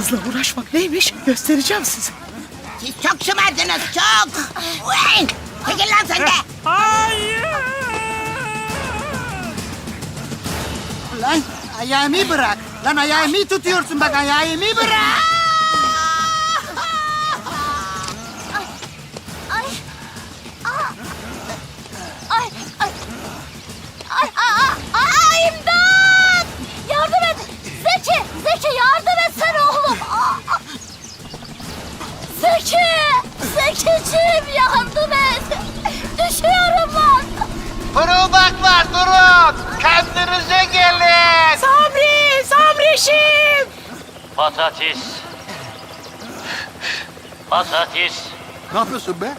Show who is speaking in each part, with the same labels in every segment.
Speaker 1: Yıldız'la uğraşmak neymiş göstereceğim size.
Speaker 2: Siz çok şımardınız çok. Ulan! Çekil lan sen de.
Speaker 3: Lan ayağımı bırak. Lan ayağımı tutuyorsun bak ayağımı bırak.
Speaker 4: Zekiciğim yardım et. Düşüyorum lan.
Speaker 5: Fırıldaklar durun. Kendinize gelin.
Speaker 1: Sabri! Sabrişim!
Speaker 6: Patates. Patates.
Speaker 7: Ne yapıyorsun be?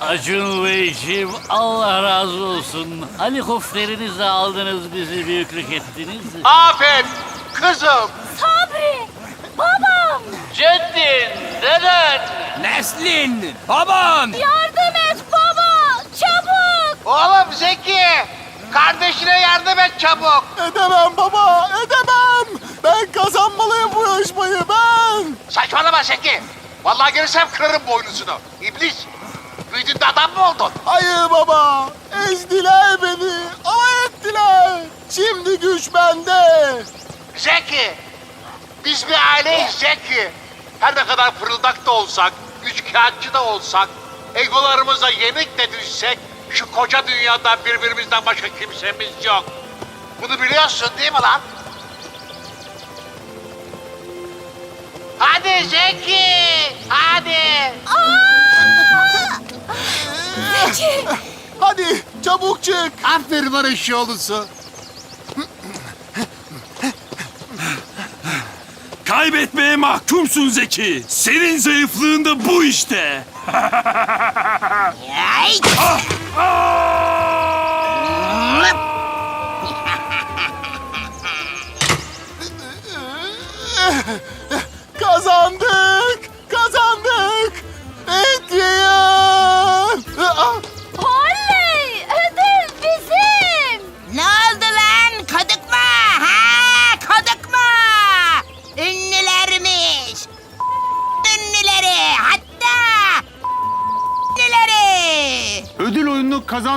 Speaker 6: Acun Beyciğim Allah razı olsun. Helikopterinizle aldınız bizi büyüklük ettiniz.
Speaker 5: Aferin kızım.
Speaker 4: Sabri. Babam.
Speaker 6: Ceddin, deden.
Speaker 8: Neslin, babam.
Speaker 4: Yardım et baba. Çabuk.
Speaker 5: Oğlum Zeki. Kardeşine yardım et çabuk.
Speaker 7: Edemem baba, edemem. Ben kazanmalıyım bu yarışmayı ben.
Speaker 5: Saçmalama Zeki. Vallahi gelirsem kırarım boynuzunu. İblis. Büyüdün de adam mı oldun?
Speaker 7: Hayır baba, ezdiler beni, alay ettiler. Şimdi güç bende.
Speaker 5: Zeki. Biz bir aileyiz Zeki. Her ne kadar fırıldak da olsak, üçkağıtçı da olsak, egolarımıza yenik de düşsek, şu koca dünyada birbirimizden başka kimsemiz yok. Bunu biliyorsun değil mi lan? Hadi Zeki, hadi.
Speaker 7: Hadi çabuk çık.
Speaker 3: Aferin bana eşyoğlusu.
Speaker 8: Kaybetmeye mahkumsun Zeki. Senin zayıflığın da bu işte.
Speaker 2: Ay!
Speaker 7: Kazandık,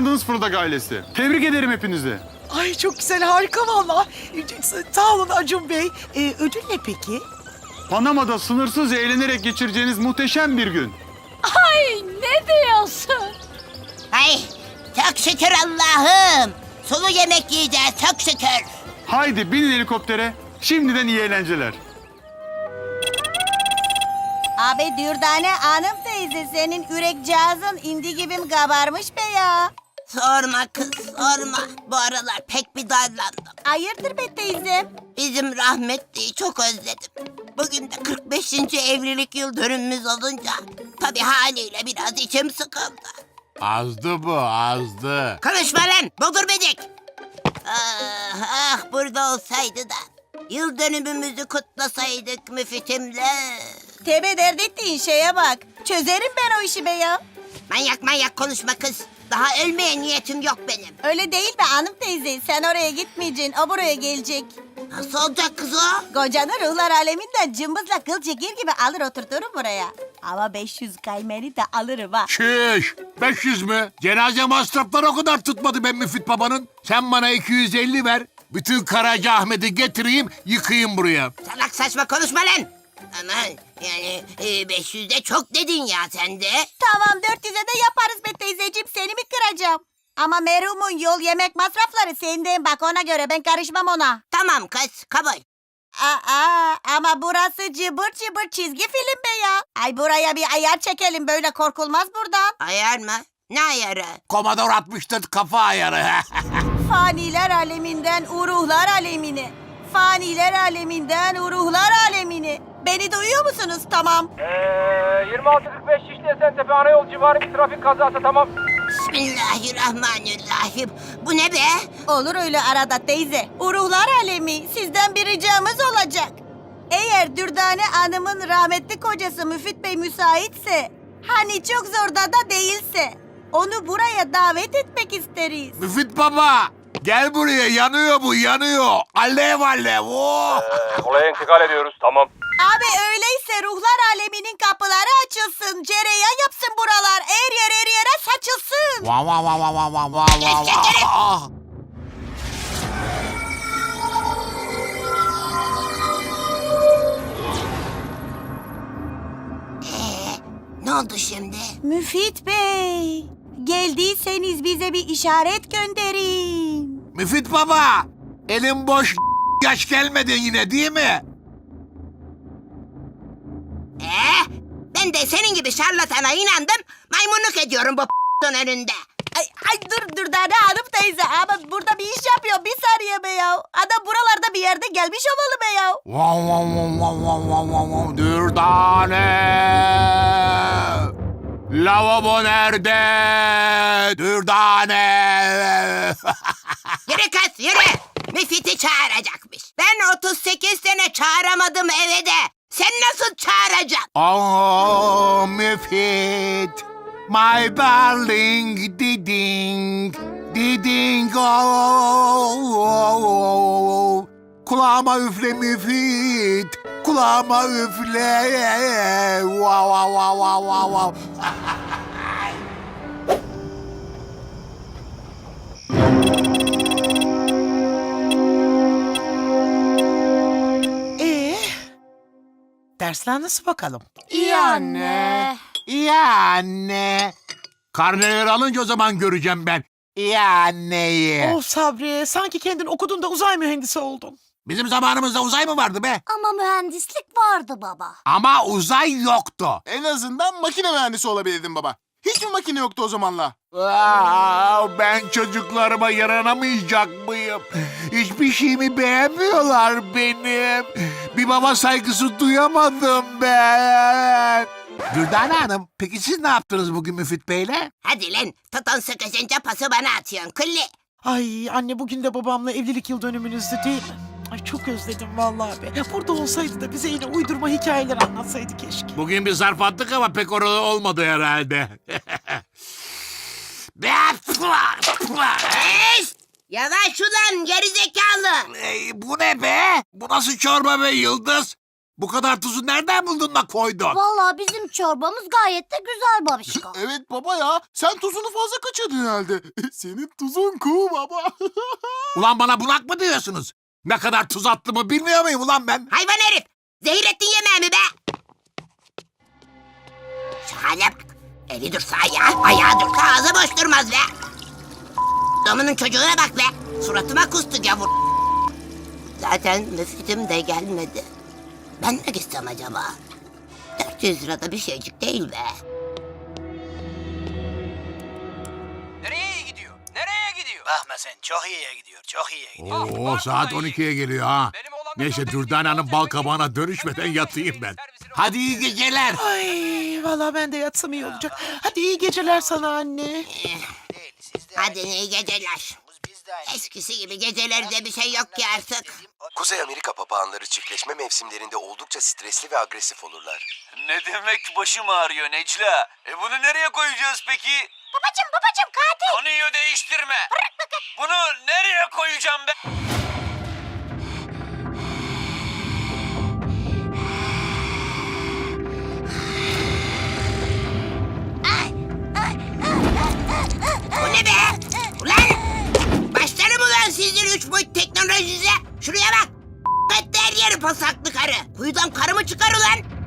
Speaker 9: kazandınız Fırıldak ailesi. Tebrik ederim hepinizi.
Speaker 1: Ay çok güzel harika valla. Sağ olun Acun Bey. Ee, ödül ne peki?
Speaker 9: Panama'da sınırsız eğlenerek geçireceğiniz muhteşem bir gün.
Speaker 4: Ay ne diyorsun?
Speaker 2: Ay çok şükür Allah'ım. Sulu yemek yiyeceğiz çok şükür.
Speaker 9: Haydi binin helikoptere. Şimdiden iyi eğlenceler.
Speaker 10: Abi Dürdane Hanım teyze senin yürekcağızın indi gibim kabarmış be ya.
Speaker 2: Sorma kız sorma. Bu aralar pek bir darlandım.
Speaker 10: Hayırdır be teyzem?
Speaker 2: Bizim rahmetliyi çok özledim. Bugün de 45. evlilik yıl dönümümüz olunca tabii haliyle biraz içim sıkıldı.
Speaker 7: Azdı bu, azdı.
Speaker 2: Konuşma lan bodur bedik. Ah, ah burada olsaydı da yıl dönümümüzü kutlasaydık müfitimle.
Speaker 10: Tebe dert ettiğin şeye bak. Çözerim ben o işi be ya.
Speaker 2: Manyak manyak konuşma kız. Daha ölmeye niyetim yok benim.
Speaker 10: Öyle değil be hanım teyze. Sen oraya gitmeyeceksin. O buraya gelecek.
Speaker 2: Nasıl olacak kız o?
Speaker 10: Kocanı ruhlar aleminden cımbızla kıl çekir gibi alır oturturum buraya. Ama 500 kaymeni de alırım ha.
Speaker 7: Şiş, 500 mü? Cenaze masrafları o kadar tutmadı ben Müfit babanın. Sen bana 250 ver. Bütün Karaca Ahmet'i getireyim, yıkayım buraya.
Speaker 2: Salak saçma konuşma lan. Aman yani e, 500'de çok dedin ya sen de.
Speaker 10: Tamam 400'e de yaparız be teyzeciğim. Kıracağım? Ama merhumun yol yemek masrafları senden bak ona göre ben karışmam ona.
Speaker 2: Tamam kız kabul.
Speaker 10: Aa, ama burası cıbır cıbır çizgi film be ya. Ay buraya bir ayar çekelim böyle korkulmaz buradan.
Speaker 2: Ayar mı? Ne ayarı?
Speaker 7: Komodor 64 kafa ayarı.
Speaker 10: Faniler aleminden uruhlar alemine. Faniler aleminden uruhlar alemine. Beni duyuyor musunuz? Tamam.
Speaker 8: Ee, 26.45 Şişli Esentepe ana yol civarı bir trafik kazası tamam.
Speaker 2: Bismillahirrahmanirrahim. Bu ne be?
Speaker 10: Olur öyle arada teyze. Uruhlar alemi sizden bir ricamız olacak. Eğer Dürdane Hanım'ın rahmetli kocası Müfit Bey müsaitse, hani çok zorda da değilse, onu buraya davet etmek isteriz.
Speaker 7: Müfit baba, gel buraya yanıyor bu yanıyor. Alev alev. Oh.
Speaker 8: olaya intikal ediyoruz tamam.
Speaker 10: Abi öyleyse ruhlar aleminin kapıları açılsın. Cereyan yapsın buralar. Her yer her yere saçılsın.
Speaker 7: Va va va va va va va va
Speaker 2: Geç, geç,
Speaker 7: va.
Speaker 2: Ne oldu şimdi?
Speaker 10: Müfit Bey. Geldiyseniz bize bir işaret gönderin.
Speaker 7: Müfit baba. Elim boş yaş gelmedi yine değil mi?
Speaker 2: Ee, ben de senin gibi şarlatana inandım. Maymunluk ediyorum bu p***ın önünde.
Speaker 10: Ay, ay dur dur Dane Hanım teyze. Ama burada bir iş yapıyor. Bir saniye be ya. Adam buralarda bir yerde gelmiş olmalı be ya.
Speaker 7: Va va va va va va va va Dürdane. Lavabo nerede? Dürdane.
Speaker 2: Yürü kız yürü. Müfit'i çağıracakmış. Ben 38 sene çağıramadım eve de. Sen nasıl çağıracaksın?
Speaker 7: Oh Müfit. My darling diding. Diding oh, oh, oh. Kulağıma üfle Müfit. Kulağıma üfle. Wow wow wow wow wow.
Speaker 1: Ee, dersler nasıl bakalım?
Speaker 10: İyi anne.
Speaker 7: İyi anne. Karneleri alınca o zaman göreceğim ben. İyi anneyi.
Speaker 1: Of Sabri, sanki kendin okudun da uzay mühendisi oldun.
Speaker 7: Bizim zamanımızda uzay mı vardı be?
Speaker 4: Ama mühendislik vardı baba.
Speaker 7: Ama uzay yoktu.
Speaker 9: En azından makine mühendisi olabilirdin baba. Hiç mi makine yoktu o zamanla?
Speaker 7: Aa, ben çocuklarıma yaranamayacak mıyım? Hiçbir şeyimi beğenmiyorlar benim. Bir baba saygısı duyamadım ben. Dürdane Hanım, peki siz ne yaptınız bugün Müfit Bey'le?
Speaker 2: Hadi lan tutun sıkışınca pası bana atıyorsun külli.
Speaker 1: Ay anne bugün de babamla evlilik yıl dönümünüzdü değil mi? Ay çok özledim vallahi be. Burada olsaydı da bize yine uydurma hikayeler anlatsaydı keşke.
Speaker 7: Bugün bir zarf attık ama pek oralı olmadı herhalde.
Speaker 2: Yavaş ulan gerizekalı.
Speaker 7: Ey, bu ne be? Bu nasıl çorba be Yıldız? Bu kadar tuzu nereden buldun da koydun?
Speaker 4: Vallahi bizim çorbamız gayet de güzel babişko.
Speaker 9: Evet baba ya. Sen tuzunu fazla kaçırdın herhalde. Senin tuzun kuğu baba.
Speaker 7: Ulan bana bunak mı diyorsunuz? Ne kadar tuz attığımı bilmiyor muyum ulan ben?
Speaker 2: Hayvan herif. Zehir ettin yemeğimi be. Şu hale bak. Eli dursa ayağı, ayağı dursa ağzı boş durmaz be. Domunun çocuğuna bak be. Suratıma kustu gavur. Zaten müfitim de gelmedi. Ben ne gitsem acaba? 400 lirada bir şeycik değil be.
Speaker 3: Bakma sen çok iyiye gidiyor. Çok iyiye gidiyor.
Speaker 7: Oo saat 12'ye geliyor ha. Neyse
Speaker 3: da-
Speaker 7: Dürdane Hanım bal kabağına dönüşmeden yatayım ben. Hadi iyi geceler.
Speaker 1: Ay vallahi ben de yatsam iyi olacak. Hadi iyi geceler sana anne.
Speaker 3: Değil,
Speaker 2: Hadi iyi geceler.
Speaker 3: Biz de aynı.
Speaker 2: Eskisi gibi gecelerde bir şey yok ki artık.
Speaker 11: Kuzey Amerika papağanları çiftleşme mevsimlerinde oldukça stresli ve agresif olurlar.
Speaker 8: Ne demek başım ağrıyor Necla? E bunu nereye koyacağız peki?
Speaker 4: Babacım babacım katil.
Speaker 8: Konuyu değiştirme. Bunu nereye koyacağım ben?
Speaker 2: Bu ne be? Ulan! Başlarım ulan sizin üç boyut teknolojinize. Şuraya bak. Hatta her yeri pasaklı karı. Kuyudan karı mı çıkar ulan?